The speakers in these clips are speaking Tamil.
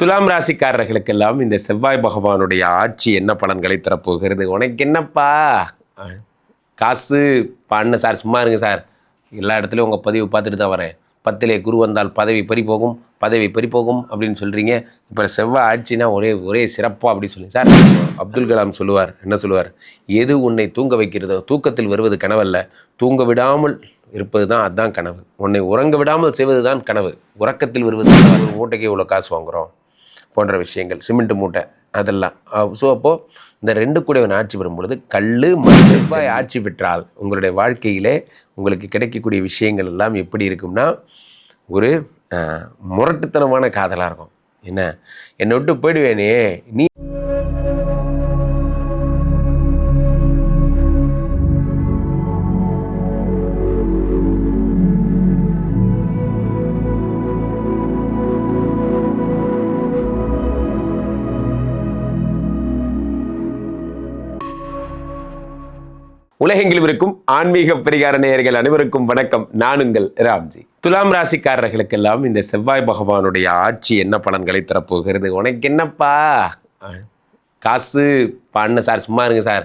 துலாம் ராசிக்காரர்களுக்கெல்லாம் இந்த செவ்வாய் பகவானுடைய ஆட்சி என்ன பலன்களை தரப்போகிறது? உனக்கு என்னப்பா? காசு பண்ண சார் சும்மா இருங்க சார். எல்லா இடத்துலையும் உங்கள் பதிவு பார்த்துட்டு தான் வரேன். பத்திலே குரு வந்தால் பதவி பறி போகும் பதவி பறி போகும் அப்படின்னு சொல்கிறீங்க இப்போ செவ்வாய் ஆட்சினா ஒரே ஒரே சிறப்பாக அப்படி சொல்லி சார் அப்துல் கலாம் சொல்லுவார் என்ன சொல்லுவார்? எது உன்னை தூங்க வைக்கிறதோ தூக்கத்தில் வருவது கனவல்ல. தூங்க விடாமல் இருப்பது தான் அதுதான் கனவு. உன்னை உறங்க விடாமல் செய்வது தான் கனவு. உறக்கத்தில் வருவது கனவு. இவ்வளோ காசு வாங்குகிறோம் போன்ற விஷயங்கள் சிமெண்ட் மூட்டை அதெல்லாம். ஸோ அப்போது இந்த ரெண்டு கூடவன் ஆட்சி வரும் பொழுது கல் செவ்வாய் ஆட்சி பெற்றால் உங்களுடைய வாழ்க்கையிலே உங்களுக்கு கிடைக்கக்கூடிய விஷயங்கள் எல்லாம் எப்படி இருக்கும்னா ஒரு முரட்டுத்தனமான காதலாக இருக்கும். என்ன? என்னை விட்டு போயிடுவேனே நீ உலகெங்கிலும் இருக்கும் ஆன்மீக பரிகார நேயர்கள் அனைவருக்கும் வணக்கம். நானுங்கள் ராம்ஜி. துலாம் ராசிக்காரர்களுக்கெல்லாம் இந்த செவ்வாய் பகவானுடைய ஆட்சி என்ன பலன்களை தரப்போகிறது? உனக்கு என்னப்பா? காசு பண்ண சார் சும்மா இருங்க சார்.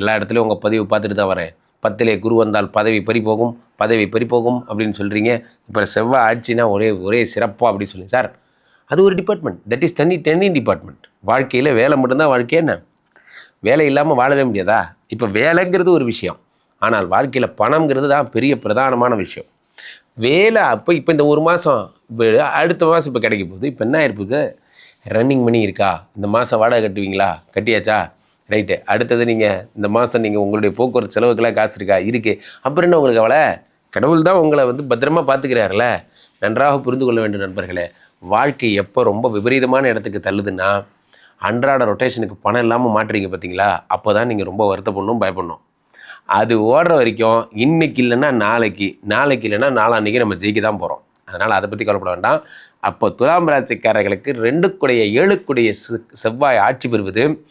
எல்லா இடத்துலையும் உங்கள் பதிவு பார்த்துட்டு தான் வரேன். பத்திலே குரு வந்தால் பதவி பறி போகும் பதவி பறி போகும் அப்படின்னு சொல்கிறீங்க இப்போ செவ்வாய் ஆட்சினா ஒரே ஒரே சிறப்பாக அப்படின்னு சொல்லி சார். அது ஒரு டிபார்ட்மெண்ட் தட் இஸ் தனி டென்னிங் டிபார்ட்மெண்ட் வாழ்க்கையில் வேலை மட்டும்தான் வாழ்க்கை என்ன? வேலை இல்லாமல் வாழவே முடியாதா? இப்போ வேலைங்கிறது ஒரு விஷயம். ஆனால் வாழ்க்கையில் பணம்ங்கிறது தான் பெரிய பிரதானமான விஷயம். வேலை அப்போ இப்போ இந்த ஒரு மாதம் இப்போ அடுத்த மாதம் இப்போ கிடைக்க போகுது. இப்போ என்ன ஆயிருக்குது ரன்னிங் மணி இருக்கா? இந்த மாதம் வாடகை கட்டுவீங்களா? கட்டியாச்சா? ரைட்டு அடுத்தது நீங்கள் இந்த மாதம் நீங்கள் உங்களுடைய போக்குவரத்து செலவுக்கெல்லாம் காசு இருக்கா? இருக்குது அப்புறம் என்ன உங்களுக்கு அவளை கடவுள் தான் உங்களை வந்து பத்திரமா பார்த்துக்கிறாருல நன்றாக புரிந்து கொள்ள வேண்டும் நண்பர்களே. வாழ்க்கை எப்போ ரொம்ப விபரீதமான இடத்துக்கு தள்ளுதுன்னா அன்றாட ரொட்டேஷனுக்கு பணம் இல்லாமல் மாட்டுறீங்க பார்த்தீங்களா அப்போ தான் நீங்கள் ரொம்ப வருத்தப்படணும் பயப்படணும். அது ஓடுற வரைக்கும் இன்னைக்கு இல்லைன்னா நாளைக்கு நாளைக்கு இல்லைன்னா நாளான்னைக்கு நம்ம ஜெயிக்க தான் போகிறோம் அதனால் அதை பற்றி கவலைப்பட வேண்டாம். அப்போ துலாம் ராசிக்காரர்களுக்கு ரெண்டுக்குடைய ஏழுக்குடைய செ- செவ்வாய் ஆட்சி பெறுவது.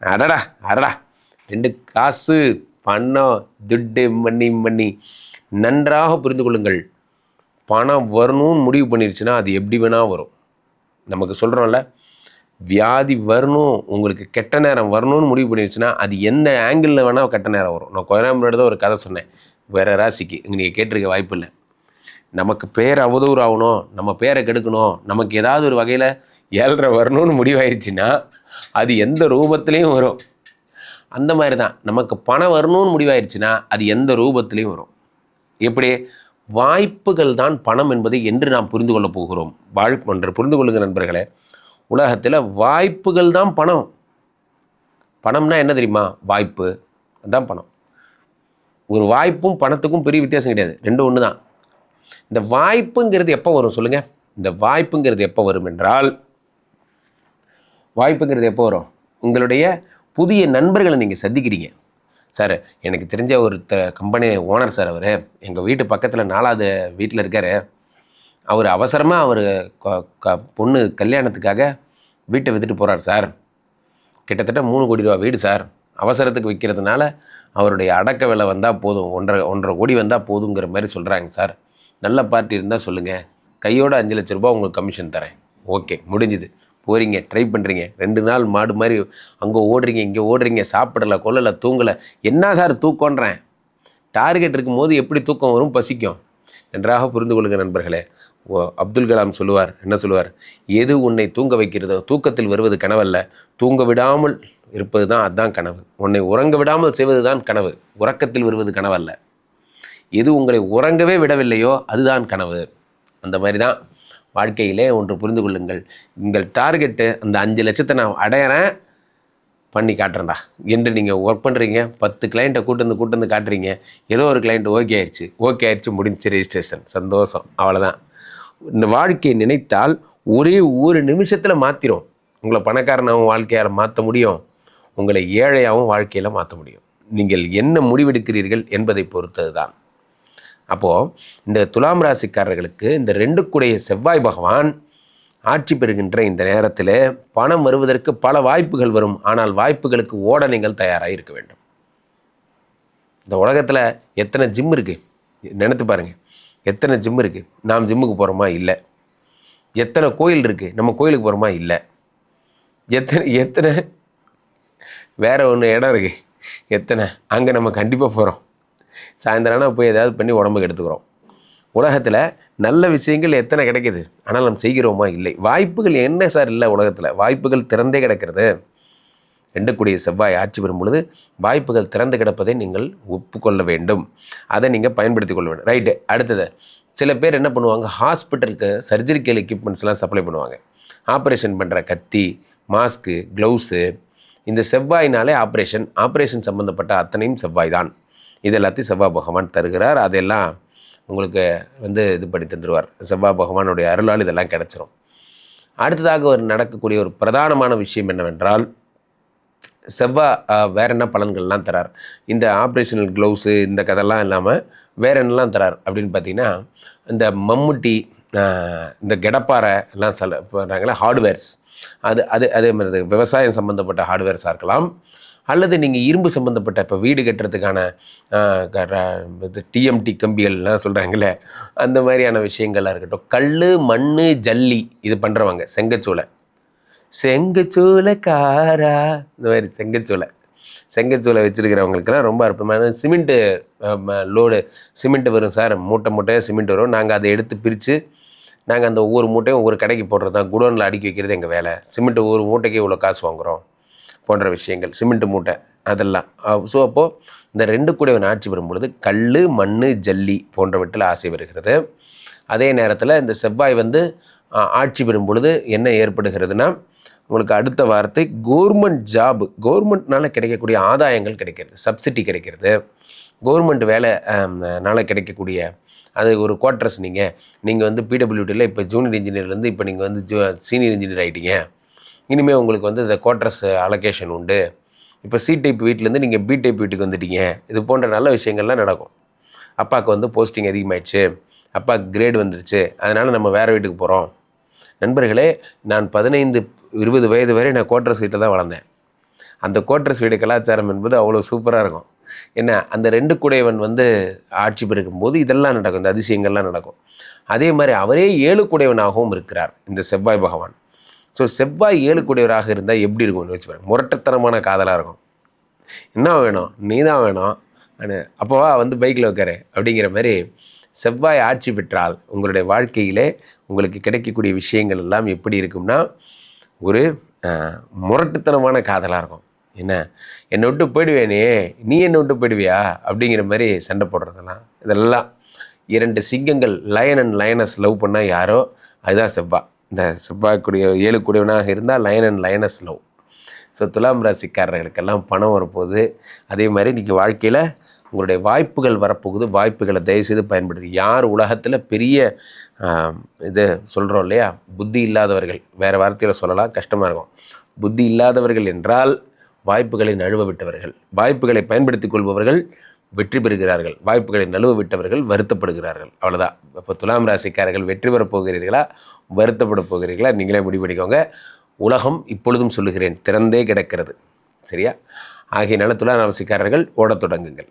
அடடா அடடா. ரெண்டு காசு பணம் துட்டு மண்ணி மண்ணி. நன்றாக புரிந்து கொள்ளுங்கள். பணம் வரணும்னு முடிவு பண்ணிருச்சுன்னா அது எப்படி வேணால் வரும். நமக்கு சொல்கிறோம்ல வியாதி வரணும் உங்களுக்கு கெட்ட நேரம் வரணும்னு முடிவு பண்ணிடுச்சுன்னா அது எந்த ஆங்கிளில் வேணால் கெட்ட நேரம் வரும். நான் கோயம்பேடு தான் ஒரு கதை சொன்னேன். வேறு ராசிக்கு. நீங்கள் கேட்டிருக்க வாய்ப்பு இல்லை. நமக்கு பேர் அவதூறு ஆகணும் நம்ம பேரை கெடுக்கணும் நமக்கு ஏதாவது ஒரு வகையில் ஏழரை வரணும்னு முடிவாயிருச்சுன்னா அது எந்த ரூபத்துலேயும் வரும். அந்த மாதிரி தான் நமக்கு பணம் வரணும்னு முடிவாயிருச்சுன்னா அது எந்த ரூபத்துலேயும் வரும். எப்படி? வாய்ப்புகள் தான் பணம் என்பதை என்று நாம் புரிந்து கொள்ளப் போகிறோம். வாழ் ஒன்று புரிந்து கொள்ளுங்க நண்பர்களே. உலகத்தில் வாய்ப்புகள் தான் பணம். பணம்னா என்ன தெரியுமா? வாய்ப்பு. அதுதான் பணம். ஒரு வாய்ப்பும் பணத்துக்கும் பெரிய வித்தியாசம் கிடையாது. ரெண்டும் ஒன்று தான் இந்த வாய்ப்புங்கிறது எப்போ வரும் சொல்லுங்கள் இந்த வாய்ப்புங்கிறது எப்போ வரும் என்றால் வாய்ப்புங்கிறது எப்போ வரும்? உங்களுடைய புதிய நண்பர்களை நீங்கள் சந்திக்கிறீங்க. சார் எனக்கு தெரிஞ்ச ஒரு த கம்பெனி ஓனர் சார் அவர் எங்கள் வீட்டு பக்கத்தில் நாலாவது வீட்டில் இருக்கார். அவர் அவசரமாக அவர் க பொண்ணு கல்யாணத்துக்காக வீட்டை விற்றுட்டு போகிறார் சார். கிட்டத்தட்ட மூணு கோடி ரூபா வீடு சார். அவசரத்துக்கு விற்கிறதுனால அவருடைய அடக்க விலை வந்தால் போதும். ஒன்றரை ஒன்றரை கோடி வந்தால் போதுங்கிற மாதிரி சொல்கிறாங்க சார். நல்ல பார்ட்டி இருந்தால் சொல்லுங்கள் கையோட அஞ்சு லட்ச ரூபாய் உங்களுக்கு கமிஷன் தரேன். ஓகே முடிஞ்சுது. போகிறீங்க ட்ரை பண்ணுறீங்க ரெண்டு நாள் மாடு மாதிரி அங்கே ஓடுறீங்க இங்கே ஓடுறீங்க சாப்பிடலை கொல்லலை தூங்கலை. என்ன சார் தூக்கன்றேன் டார்கெட் இருக்கும்போது எப்படி தூக்கம் வரும்? பசிக்கும். நன்றாக புரிந்து கொள்ளுங்க நண்பர்களே. அப்துல் கலாம் சொல்லுவார் என்ன சொல்லுவார்? எது உன்னை தூங்க வைக்கிறதோ தூக்கத்தில் வருவது கனவல்ல. தூங்க விடாமல் இருப்பது தான் அதுதான் கனவு. உன்னை உறங்க விடாமல் செய்வது தான் கனவு. உறக்கத்தில் வருவது கனவல்ல. எது உங்களை உறங்கவே விடவில்லையோ அதுதான் கனவு. அந்த மாதிரி தான் வாழ்க்கையிலே ஒன்று புரிந்து கொள்ளுங்கள். உங்கள் டார்கெட்டு அந்த அஞ்சு லட்சத்தை நான் அடையிறேன் பண்ணி காட்டுறேன்டா. என்று நீங்கள் ஒர்க் பண்ணுறீங்க பத்து கிளைண்ட்டை கூட்டு வந்து கூட்டு வந்து காட்டுறீங்க ஏதோ ஒரு கிளைண்ட் ஓகே ஆயிடுச்சு. ஓகே ஆயிடுச்சு முடிஞ்சு. ரெஜிஸ்ட்ரேஷன் சந்தோஷம். அவ்வளோதான் வாழ்க்கையை நினைத்தால் ஒரே ஒரு நிமிஷத்தில் மாற்றிடும் உங்களை பணக்காரனாகவும் வாழ்க்கையால் மாற்ற முடியும். உங்களை ஏழையாகவும் வாழ்க்கையில் மாற்ற முடியும். நீங்கள் என்ன முடிவெடுக்கிறீர்கள் என்பதை பொறுத்தது தான் அப்போது இந்த துலாம் ராசிக்காரர்களுக்கு இந்த ரெண்டு கூடைய செவ்வாய் பகவான் ஆட்சி பெறுகின்ற இந்த நேரத்தில் பணம் வருவதற்கு பல வாய்ப்புகள் வரும். ஆனால் வாய்ப்புகளுக்கு ஓட நீங்கள் தயாராக இருக்க வேண்டும். இந்த உலகத்தில் எத்தனை ஜிம் இருக்குது நினைத்து பாருங்கள் எத்தனை ஜிம் இருக்குது நாம் ஜிம்முக்கு போகிறோமா இல்லை. எத்தனை கோயில் இருக்குது நம்ம கோயிலுக்கு போகிறோமா இல்லை. எத்தனை எத்தனை வேறு ஒன்று இடம் இருக்குது எத்தனை? அங்கே நம்ம கண்டிப்பாக போகிறோம் சாயந்தரம்னா போய் ஏதாவது பண்ணி உடம்புக்கு எடுத்துக்கிறோம். உலகத்தில் நல்ல விஷயங்கள் எத்தனை கிடைக்கிது? ஆனால் நம்ம செய்கிறோமா? இல்லை. வாய்ப்புகள் என்ன சார்? இல்லை உலகத்தில். வாய்ப்புகள் திறந்தே கிடக்கிறது. ரெண்டுக்குடிய செவ்வாய் ஆட்சி பெறும் பொழுது வாய்ப்புகள் திறந்து கிடப்பதை நீங்கள் ஒப்புக்கொள்ள வேண்டும். அதை நீங்கள் பயன்படுத்தி கொள்ள வேண்டும். ரைட்டு அடுத்தது சில பேர் என்ன பண்ணுவாங்க? ஹாஸ்பிட்டலுக்கு சர்ஜரிக்கல் எக்யூப்மெண்ட்ஸ்லாம் சப்ளை பண்ணுவாங்க. ஆப்ரேஷன் பண்ணுற கத்தி மாஸ்க்கு க்ளவுஸு இந்த செவ்வாயினாலே ஆப்ரேஷன் ஆப்ரேஷன் சம்மந்தப்பட்ட அத்தனையும் செவ்வாய் தான். இது எல்லாத்தையும் செவ்வாய் பகவான் தருகிறார். அதெல்லாம் உங்களுக்கு வந்து இது பண்ணி தந்துடுவார் செவ்வாய் பகவானுடைய அருளால் இதெல்லாம் கிடச்சிரும். அடுத்ததாக ஒரு நடக்கக்கூடிய ஒரு பிரதானமான விஷயம் என்னவென்றால் செவ்வாய் வேற என்ன பலன்கள்லாம் தரார்? இந்த ஆப்ரேஷனல் க்ளவுஸு இந்த கதெல்லாம் இல்லாமல் வேற என்னலாம் தரார்? அப்படின்னு பார்த்தீங்கன்னா இந்த மம்முட்டி இந்த கெடப்பாறை எல்லாம் சில பண்ணுறாங்களே ஹார்ட்வேர்ஸ் அது அது அதே மாதிரி விவசாயம் சம்மந்தப்பட்ட ஹார்ட்வேர்ஸாக இருக்கலாம். அல்லது நீங்கள் இரும்பு சம்மந்தப்பட்ட இப்போ வீடு கட்டுறதுக்கான க- ர- இது டிஎம்டி கம்பிகள்லாம் சொல்கிறாங்களே அந்த மாதிரியான விஷயங்கள்லாம் இருக்கட்டும். கல் மண் ஜல்லி இது பண்ணுறவங்க செங்கச்சூளை. செங்கச்சூளைக்காரா இந்த மாதிரி செங்கச்சூளை செங்கச்சூளை வச்சுருக்கிறவங்களுக்கெல்லாம் ரொம்ப அற்புதமான சிமெண்ட்டு லோடு. சிமெண்ட் வரும் சார். மூட்டை மூட்டையாக சிமெண்ட் வரும். நாங்கள் அதை எடுத்து பிரித்து நாங்கள் அந்த ஒவ்வொரு மூட்டையும் ஒவ்வொரு கடைக்கு போடுறது தான். குடோனில் அடுக்கி வைக்கிறது எங்கள் வேலை. சிமெண்ட் ஒரு மூட்டைக்கு இவ்வளோ காசு வாங்குகிறோம் போன்ற விஷயங்கள். சிமெண்ட் மூட்டை அதெல்லாம். ஸோ அப்போது இந்த ரெண்டு கூடவன் ஆட்சி பெறும்பொழுது கல் மண் ஜல்லி போன்றவற்றில் ஆசை வருகிறது. அதே நேரத்தில் இந்த செவ்வாய் வந்து ஆட்சி பெறும் பொழுது என்ன ஏற்படுகிறதுனா உங்களுக்கு அடுத்த வார்த்தை கவர்மெண்ட் ஜாப் கவர்மெண்ட்னால கிடைக்கக்கூடிய ஆதாயங்கள் கிடைக்கிறது சப்சிடி கிடைக்கிறது. கவர்மெண்ட் வேலைனால கிடைக்கக்கூடிய அது ஒரு குவார்ட்டர்ஸ் நீங்கள் நீங்கள் வந்து பிடபிள்யூடியில் இப்போ ஜூனியர் இன்ஜினியர்லேருந்து இப்போ நீங்கள் வந்து ஜூ சீனியர் இன்ஜினியர் ஆகிட்டீங்க இனிமேல் உங்களுக்கு வந்து இந்த குவார்ட்டர்ஸ் அலோகேஷன் உண்டு. இப்போ சி டைப் வீட்டிலேருந்து நீங்கள் பி டைப் வீட்டுக்கு வந்துட்டீங்க. இது போன்ற நல்ல விஷயங்கள்லாம் நடக்கும். அப்பாவுக்கு வந்து போஸ்டிங் அதிகமாயிடுச்சு. அப்பாவுக்கு கிரேட் வந்துருச்சு. அதனால் நம்ம வேறு வீட்டுக்கு போகிறோம் நண்பர்களே நான் பதினைந்து இருபது வயது வரை நான் கோட்ரஸ் வீட்டில் தான் வளர்ந்தேன். அந்த கோட்ரஸ் வீடு கலாச்சாரம் என்பது அவ்வளோ சூப்பராக இருக்கும். என்ன அந்த ரெண்டு குடையவன் வந்து ஆட்சி பெருக்கும்போது இதெல்லாம் நடக்கும் இந்த அதிசயங்கள்லாம் நடக்கும். அதே மாதிரி அவரே ஏழு குடையவனாகவும் இருக்கிறார் இந்த செவ்வாய் பகவான். ஸோ செவ்வாய் ஏழு குடையவராக இருந்தால் எப்படி இருக்கும்னு வச்சு பாருங்க. முரட்டத்தனமான காதலாக இருக்கும். என்ன வேணும்? நீ தான் வேணும். அப்போவா வந்து பைக்கில் உட்காரு அப்படிங்கிற மாதிரி செவ்வாய் ஆட்சி பெற்றால் உங்களுடைய வாழ்க்கையிலே உங்களுக்கு கிடைக்கக்கூடிய விஷயங்கள் எல்லாம் எப்படி இருக்கும்னா ஒரு முரட்டுத்தனமான காதலாக இருக்கும். என்ன? என்னை விட்டு போயிடுவேனே நீ? என்னை விட்டு போயிடுவியா? அப்படிங்கிற மாதிரி சண்டை போடுறதெல்லாம். இதெல்லாம் இரண்டு சிங்கங்கள் லயன் அண்ட் லயனஸ் லவ் பண்ணால் யாரோ அதுதான் செவ்வா. இந்த செவ்வாய்க்குடிய ஏழு கூடியவனாக இருந்தால் lion and lioness love so துலாம் ராசிக்காரர்களுக்கெல்லாம் பணம் வரப்போகுது. அதே மாதிரி இன்றைக்கி வாழ்க்கையில் உங்களுடைய வாய்ப்புகள் வரப்போகுது வாய்ப்புகளை தயவுசெய்து பயன்படுத்தி யார் உலகத்தில் பெரிய இது சொல்கிறோம் இல்லையா? புத்தி இல்லாதவர்கள். வேறு வார்த்தையில் சொல்லலாம் கஷ்டமாக இருக்கும். புத்தி இல்லாதவர்கள் என்றால் வாய்ப்புகளை நழுவ விட்டவர்கள். வாய்ப்புகளை பயன்படுத்திக் கொள்பவர்கள் வெற்றி பெறுகிறார்கள். வாய்ப்புகளை நழுவ விட்டவர்கள் வருத்தப்படுகிறார்கள். அவ்வளோதான் இப்போ துலாம் ராசிக்காரர்கள் வெற்றி பெறப் போகிறீர்களா? வருத்தப்பட போகிறீர்களா? நீங்களே முடிவு பண்ணிக்கோங்க. உலகம் இப்பொழுதும் சொல்லுகிறேன் திறந்தே கிடக்கிறது. சரியா? ஆகையினால துலாம் ராசிக்காரர்கள் ஓடத் தொடங்குங்கள்.